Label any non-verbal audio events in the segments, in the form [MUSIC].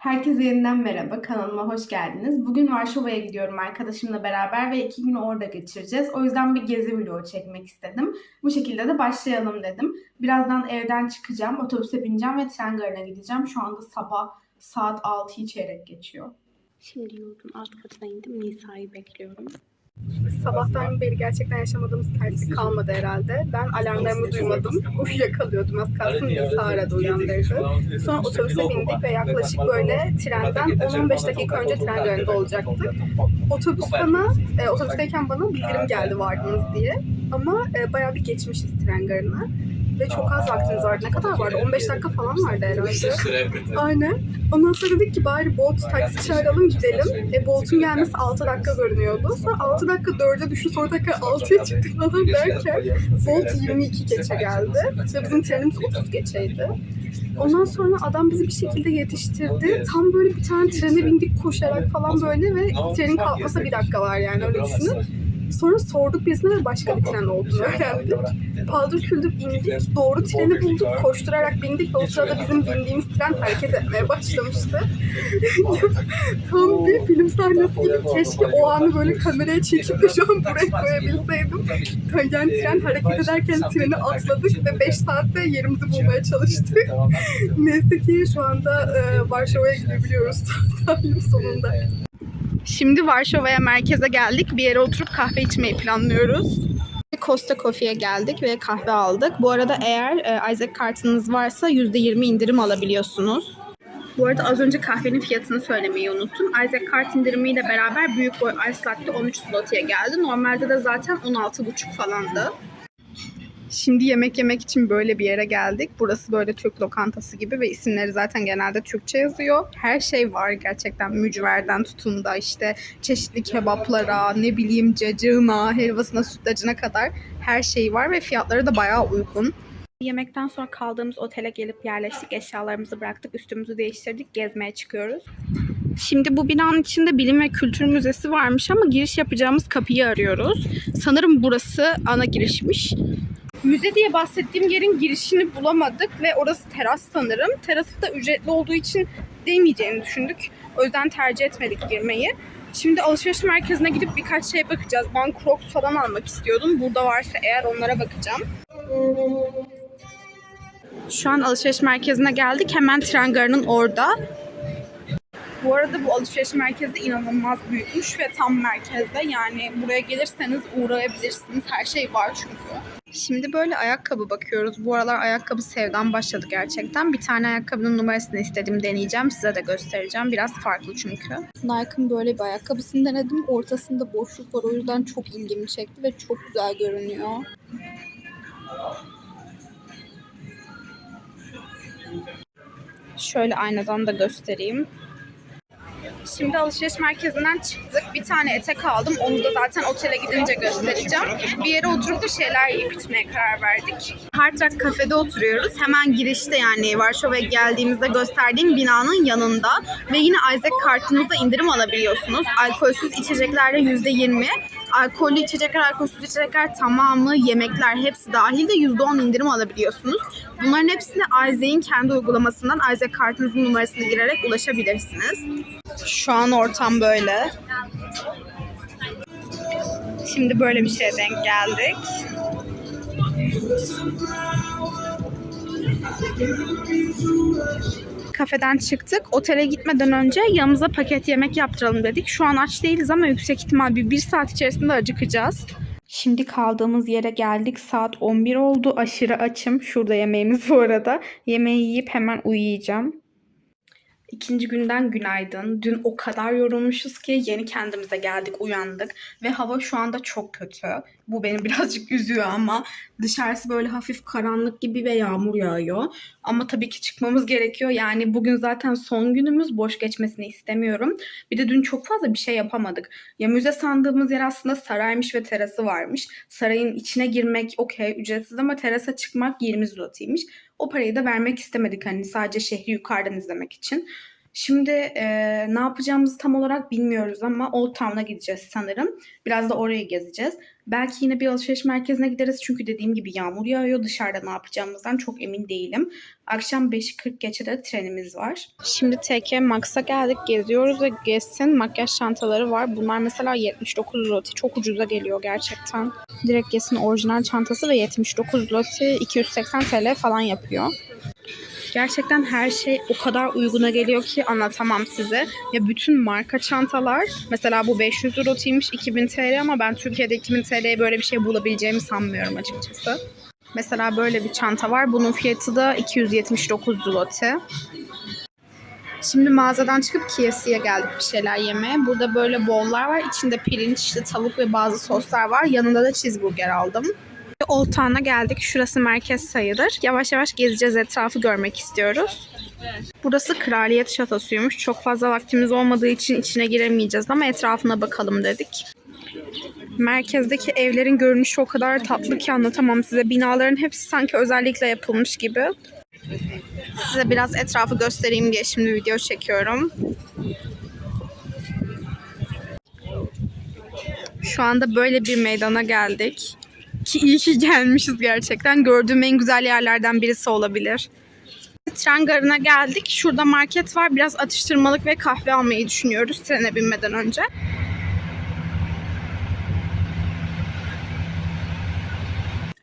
Herkese yeniden merhaba, kanalıma hoş geldiniz. Bugün Varşova'ya gidiyorum arkadaşımla beraber ve iki günü orada geçireceğiz. O yüzden bir gezi vlogu çekmek istedim. Bu şekilde de başlayalım dedim. Birazdan evden çıkacağım, otobüse bineceğim ve tren garına gideceğim. Şu anda sabah saat 6'yı çeyrek geçiyor. Şimdi yurdun alt katına indim. Nisa'yı bekliyorum. Sabahtan beri gerçekten yaşamadığımız terslik kalmadı herhalde. Ben alarmlarımı duymadım. Uyuyakalıyordum az kalsın Nisa aradı uyandırdı. Sonra otobüse bindik ve yaklaşık böyle trenden 10-15 dakika önce tren garında olacaktık. Otobüs bana, e, otobüsteyken bana bildirim geldi vardınız diye. Ama e, bayağı bir geçmişiz tren garına. Ve çok az vaktimiz vardı. Ne kadar vardı? 15 dakika falan vardı herhalde. Aynen. Ondan sonra dedik ki bari Bolt taksi çağıralım gidelim. E, Bolt'un gelmesi 6 dakika görünüyordu. Sonra 6 dakika 4'e düştü sonra tekrar 6'ya çıktık falan derken Bolt 22 geçe geldi. Ve bizim trenimiz 30 geçeydi. Ondan sonra adam bizi bir şekilde yetiştirdi. Tam böyle bir tane trene bindik koşarak falan böyle ve trenin kalkmasına bir dakika var yani öyle düşünün. Sonra sorduk birisine ve başka bir tren olduğunu öğrendik. Paldır küldür indik, doğru treni bulduk, koşturarak bindik ve o sırada bizim bindiğimiz tren hareket etmeye başlamıştı. [LAUGHS] Tam bir film sahnesi gibi keşke o anı böyle kameraya çekip de şu an buraya koyabilseydim. Yani tren hareket ederken treni atladık ve 5 saatte yerimizi bulmaya çalıştık. [LAUGHS] Neyse ki şu anda e, Varşova'ya gidebiliyoruz sahilim [LAUGHS] sonunda. Şimdi Varşova'ya merkeze geldik. Bir yere oturup kahve içmeyi planlıyoruz. Costa Coffee'ye geldik ve kahve aldık. Bu arada eğer e, Isaac kartınız varsa %20 indirim alabiliyorsunuz. Bu arada az önce kahvenin fiyatını söylemeyi unuttum. Isaac kart indirimiyle beraber büyük boy ice latte 13 zloty'ye geldi. Normalde de zaten 16,5 falandı. Şimdi yemek yemek için böyle bir yere geldik. Burası böyle Türk lokantası gibi ve isimleri zaten genelde Türkçe yazıyor. Her şey var gerçekten mücverden tutun da işte çeşitli kebaplara, ne bileyim cacığına, helvasına, sütlacına kadar her şey var ve fiyatları da bayağı uygun. Yemekten sonra kaldığımız otele gelip yerleştik, eşyalarımızı bıraktık, üstümüzü değiştirdik, gezmeye çıkıyoruz. Şimdi bu binanın içinde bilim ve kültür müzesi varmış ama giriş yapacağımız kapıyı arıyoruz. Sanırım burası ana girişmiş. Müze diye bahsettiğim yerin girişini bulamadık ve orası teras sanırım. Terası da ücretli olduğu için değmeyeceğini düşündük. O yüzden tercih etmedik girmeyi. Şimdi alışveriş merkezine gidip birkaç şeye bakacağız. Ben Crocs falan almak istiyordum. Burada varsa eğer onlara bakacağım. Şu an alışveriş merkezine geldik. Hemen tren garının orada. Bu arada bu alışveriş merkezi inanılmaz büyükmüş ve tam merkezde. Yani buraya gelirseniz uğrayabilirsiniz. Her şey var çünkü. Şimdi böyle ayakkabı bakıyoruz. Bu aralar ayakkabı sevdan başladı gerçekten. Bir tane ayakkabının numarasını istedim deneyeceğim. Size de göstereceğim. Biraz farklı çünkü. Nike'ın böyle bir ayakkabısını denedim. Ortasında boşluk var. O yüzden çok ilgimi çekti ve çok güzel görünüyor. Şöyle aynadan da göstereyim. Şimdi alışveriş merkezinden çıktık. Bir tane etek aldım. Onu da zaten otele gidince göstereceğim. Bir yere oturup bir şeyler yiyip içmeye karar verdik. Hard Rock Cafe'de oturuyoruz. Hemen girişte yani Varşova'ya geldiğimizde gösterdiğim binanın yanında. Ve yine Isaac kartınızda indirim alabiliyorsunuz. Alkolsüz içeceklerde %20. Alkollü içecekler, alkolsüz içecekler tamamı, yemekler hepsi dahil de %10 indirim alabiliyorsunuz. Bunların hepsine Isaac'in kendi uygulamasından Isaac kartınızın numarasını girerek ulaşabilirsiniz. Şu an ortam böyle. Şimdi böyle bir şeye denk geldik. Kafeden çıktık. Otele gitmeden önce yanımıza paket yemek yaptıralım dedik. Şu an aç değiliz ama yüksek ihtimal bir, bir saat içerisinde acıkacağız. Şimdi kaldığımız yere geldik. Saat 11 oldu. Aşırı açım. Şurada yemeğimiz bu arada. Yemeği yiyip hemen uyuyacağım. İkinci günden günaydın. Dün o kadar yorulmuşuz ki yeni kendimize geldik, uyandık ve hava şu anda çok kötü. Bu beni [LAUGHS] birazcık üzüyor ama dışarısı böyle hafif karanlık gibi ve yağmur yağıyor. Ama tabii ki çıkmamız gerekiyor. Yani bugün zaten son günümüz boş geçmesini istemiyorum. Bir de dün çok fazla bir şey yapamadık. Ya müze sandığımız yer aslında saraymış ve terası varmış. Sarayın içine girmek okey ücretsiz ama terasa çıkmak 20 zlotiymiş. O parayı da vermek istemedik hani sadece şehri yukarıdan izlemek için. Şimdi e, ne yapacağımızı tam olarak bilmiyoruz ama Old Town'a gideceğiz sanırım. Biraz da orayı gezeceğiz. Belki yine bir alışveriş merkezine gideriz çünkü dediğim gibi yağmur yağıyor. Dışarıda ne yapacağımızdan çok emin değilim. Akşam 5.40 geçe de trenimiz var. Şimdi TK Max'a geldik. Geziyoruz ve Guess'in makyaj çantaları var. Bunlar mesela 79 zloty. Çok ucuza geliyor gerçekten. Direkt Guess'in orijinal çantası ve 79 zloty 280 TL falan yapıyor. Gerçekten her şey o kadar uyguna geliyor ki anlatamam size. Ya bütün marka çantalar mesela bu 500 zlotiymiş 2000 TL ama ben Türkiye'de 2000 TL'ye böyle bir şey bulabileceğimi sanmıyorum açıkçası. Mesela böyle bir çanta var. Bunun fiyatı da 279 zloty. Şimdi mağazadan çıkıp KFC'ye geldik bir şeyler yemeye. Burada böyle bowl'lar var. İçinde pirinç, işte tavuk ve bazı soslar var. Yanında da cheeseburger aldım. Old geldik. Şurası merkez sayılır. Yavaş yavaş gezeceğiz, etrafı görmek istiyoruz. Burası kraliyet şatosuymuş. Çok fazla vaktimiz olmadığı için içine giremeyeceğiz ama etrafına bakalım dedik. Merkezdeki evlerin görünüşü o kadar tatlı ki anlatamam size. Binaların hepsi sanki özellikle yapılmış gibi. Size biraz etrafı göstereyim diye şimdi video çekiyorum. Şu anda böyle bir meydana geldik. Ki iyi ki gelmişiz gerçekten. Gördüğüm en güzel yerlerden birisi olabilir. Tren garına geldik. Şurada market var. Biraz atıştırmalık ve kahve almayı düşünüyoruz trene binmeden önce.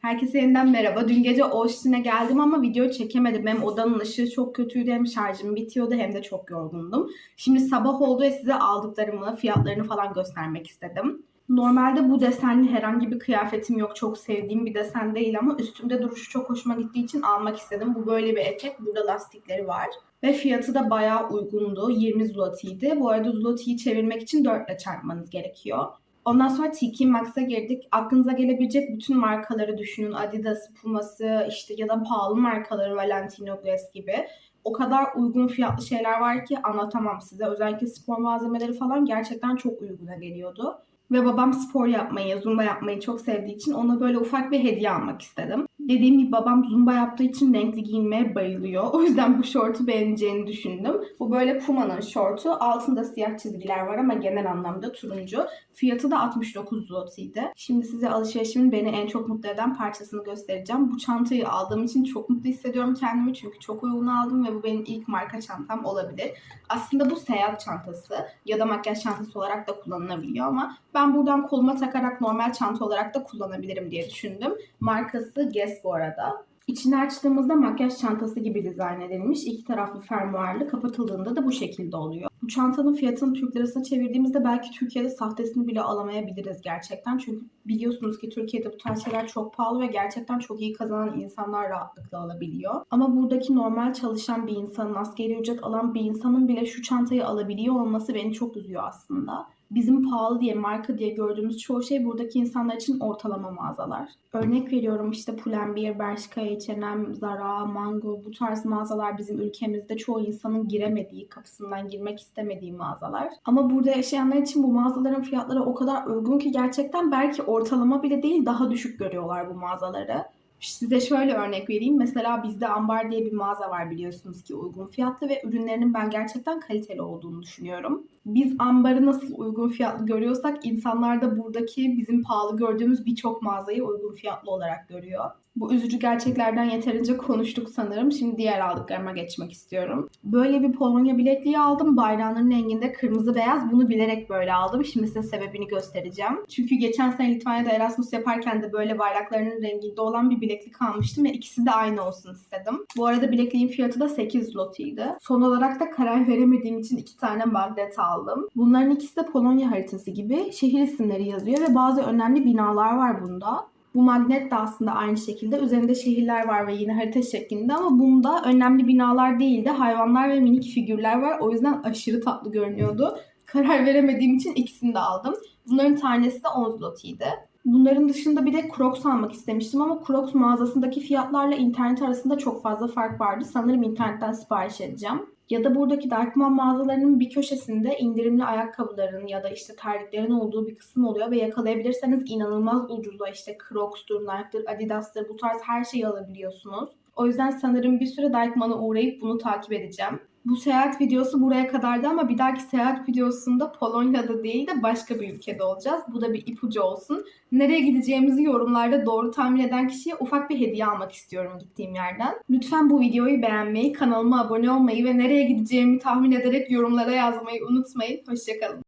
Herkese yeniden merhaba. Dün gece Austin'e geldim ama video çekemedim. Hem odanın ışığı çok kötüydü hem şarjım bitiyordu hem de çok yorgundum. Şimdi sabah oldu ve size aldıklarımı, fiyatlarını falan göstermek istedim. Normalde bu desenli herhangi bir kıyafetim yok. Çok sevdiğim bir desen değil ama üstümde duruşu çok hoşuma gittiği için almak istedim. Bu böyle bir etek. Burada lastikleri var. Ve fiyatı da bayağı uygundu. 20 zlotiydi. Bu arada zlotiyi çevirmek için 4 ile çarpmanız gerekiyor. Ondan sonra TK Maxx'a girdik. Aklınıza gelebilecek bütün markaları düşünün. Adidas, Puma'sı işte ya da pahalı markaları Valentino Guess gibi. O kadar uygun fiyatlı şeyler var ki anlatamam size. Özellikle spor malzemeleri falan gerçekten çok uyguna geliyordu. Ve babam spor yapmayı, zumba yapmayı çok sevdiği için ona böyle ufak bir hediye almak istedim. Dediğim gibi babam zumba yaptığı için renkli giyinmeye bayılıyor. O yüzden bu şortu beğeneceğini düşündüm. Bu böyle Puma'nın şortu. Altında siyah çizgiler var ama genel anlamda turuncu. Fiyatı da 69 zlotiydi. Şimdi size alışverişimin beni en çok mutlu eden parçasını göstereceğim. Bu çantayı aldığım için çok mutlu hissediyorum kendimi. Çünkü çok uygun aldım ve bu benim ilk marka çantam olabilir. Aslında bu seyahat çantası ya da makyaj çantası olarak da kullanılabiliyor ama ben buradan koluma takarak normal çanta olarak da kullanabilirim diye düşündüm. Markası Guess bu arada. İçini açtığımızda makyaj çantası gibi dizayn edilmiş. İki taraflı fermuarlı. Kapatıldığında da bu şekilde oluyor. Bu çantanın fiyatını Türk lirasına çevirdiğimizde belki Türkiye'de sahtesini bile alamayabiliriz gerçekten. Çünkü biliyorsunuz ki Türkiye'de bu tarz şeyler çok pahalı ve gerçekten çok iyi kazanan insanlar rahatlıkla alabiliyor. Ama buradaki normal çalışan bir insanın, askeri ücret alan bir insanın bile şu çantayı alabiliyor olması beni çok üzüyor aslında bizim pahalı diye, marka diye gördüğümüz çoğu şey buradaki insanlar için ortalama mağazalar. Örnek veriyorum işte Pull&Bear, Bershka, H&M, Zara, Mango bu tarz mağazalar bizim ülkemizde çoğu insanın giremediği, kapısından girmek istemediği mağazalar. Ama burada yaşayanlar için bu mağazaların fiyatları o kadar uygun ki gerçekten belki ortalama bile değil daha düşük görüyorlar bu mağazaları. Size şöyle örnek vereyim. Mesela bizde Ambar diye bir mağaza var biliyorsunuz ki uygun fiyatlı ve ürünlerinin ben gerçekten kaliteli olduğunu düşünüyorum. Biz Ambar'ı nasıl uygun fiyatlı görüyorsak insanlar da buradaki bizim pahalı gördüğümüz birçok mağazayı uygun fiyatlı olarak görüyor. Bu üzücü gerçeklerden yeterince konuştuk sanırım. Şimdi diğer aldıklarıma geçmek istiyorum. Böyle bir Polonya bilekliği aldım. Bayrağının renginde kırmızı beyaz. Bunu bilerek böyle aldım. Şimdi size sebebini göstereceğim. Çünkü geçen sene Litvanya'da Erasmus yaparken de böyle bayraklarının renginde olan bir bileklik almıştım ve ikisi de aynı olsun istedim. Bu arada bilekliğin fiyatı da 8 zlotiydi. Son olarak da karar veremediğim için iki tane magnet aldım. Bunların ikisi de Polonya haritası gibi şehir isimleri yazıyor ve bazı önemli binalar var bunda. Bu magnet de aslında aynı şekilde üzerinde şehirler var ve yine harita şeklinde ama bunda önemli binalar değil de hayvanlar ve minik figürler var. O yüzden aşırı tatlı görünüyordu. Karar veremediğim için ikisini de aldım. Bunların tanesi de 10 zlotiydi. Bunların dışında bir de Crocs almak istemiştim ama Crocs mağazasındaki fiyatlarla internet arasında çok fazla fark vardı. Sanırım internetten sipariş edeceğim. Ya da buradaki Darkman mağazalarının bir köşesinde indirimli ayakkabıların ya da işte terliklerin olduğu bir kısım oluyor ve yakalayabilirseniz inanılmaz ucuza işte Crocs'tur, Nike'dır, Adidas'tır bu tarz her şeyi alabiliyorsunuz. O yüzden sanırım bir süre Dykman'a uğrayıp bunu takip edeceğim. Bu seyahat videosu buraya kadardı ama bir dahaki seyahat videosunda Polonya'da değil de başka bir ülkede olacağız. Bu da bir ipucu olsun. Nereye gideceğimizi yorumlarda doğru tahmin eden kişiye ufak bir hediye almak istiyorum gittiğim yerden. Lütfen bu videoyu beğenmeyi, kanalıma abone olmayı ve nereye gideceğimi tahmin ederek yorumlara yazmayı unutmayın. Hoşçakalın.